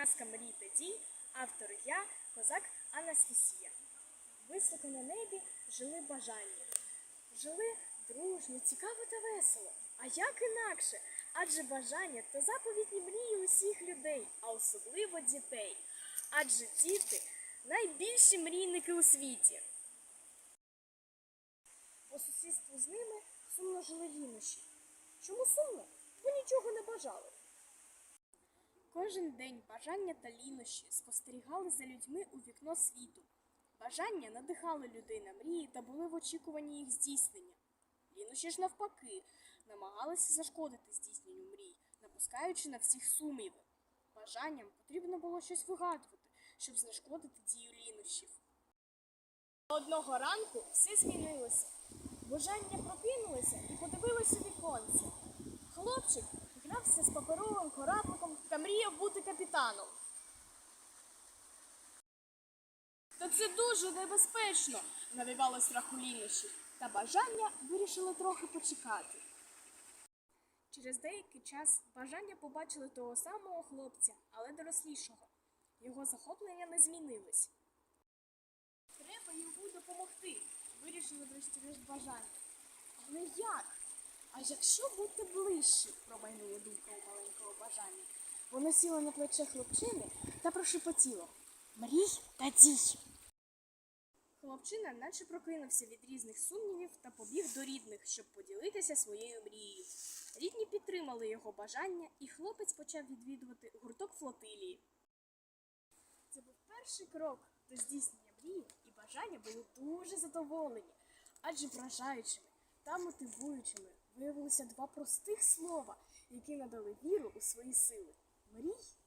Казка Мрій та дій, автор я, козак Анастасія. Високо на небі жили бажання. Жили дружно, цікаво та весело. А як інакше? Адже бажання то заповітні мрії усіх людей, а особливо дітей. Адже діти найбільші мрійники у світі. По сусідству з ними сумно жили лінощі. Чому сумно? Бо нічого не бажали. Кожен день бажання та лінощі спостерігали за людьми у вікно світу. Бажання надихали людей на мрії та були в очікуванні їх здійснення. Лінощі ж навпаки намагалися зашкодити здійсненню мрій, напускаючи на всіх сумніви. Бажанням потрібно було щось вигадувати, щоб знешкодити дію лінощів. Одного ранку все змінилося. Бажання прокинулося і подивилося віконце. Хлопчик грався з паперовим корабликом та мріяв бути капітаном. Та це дуже небезпечно, навівало страх лінощі, та бажання вирішили трохи почекати. Через деякий час бажання побачили того самого хлопця, але дорослішого. Його захоплення не змінилось. Треба йому допомогти, вирішили врешті-решт бажання. Але як? А якщо бути ближче, Воно сіло на плече хлопчини та прошепотіло. Мрій та дій. Хлопчина наче прокинувся від різних сумнівів та побіг до рідних, щоб поділитися своєю мрією. Рідні підтримали його бажання, і хлопець почав відвідувати гурток флотилії. Це був перший крок до здійснення мрії, і бажання були дуже задоволені, адже вражаючими та мотивуючими виявилися два простих слова, які надали віру у свої сили мрій та дій.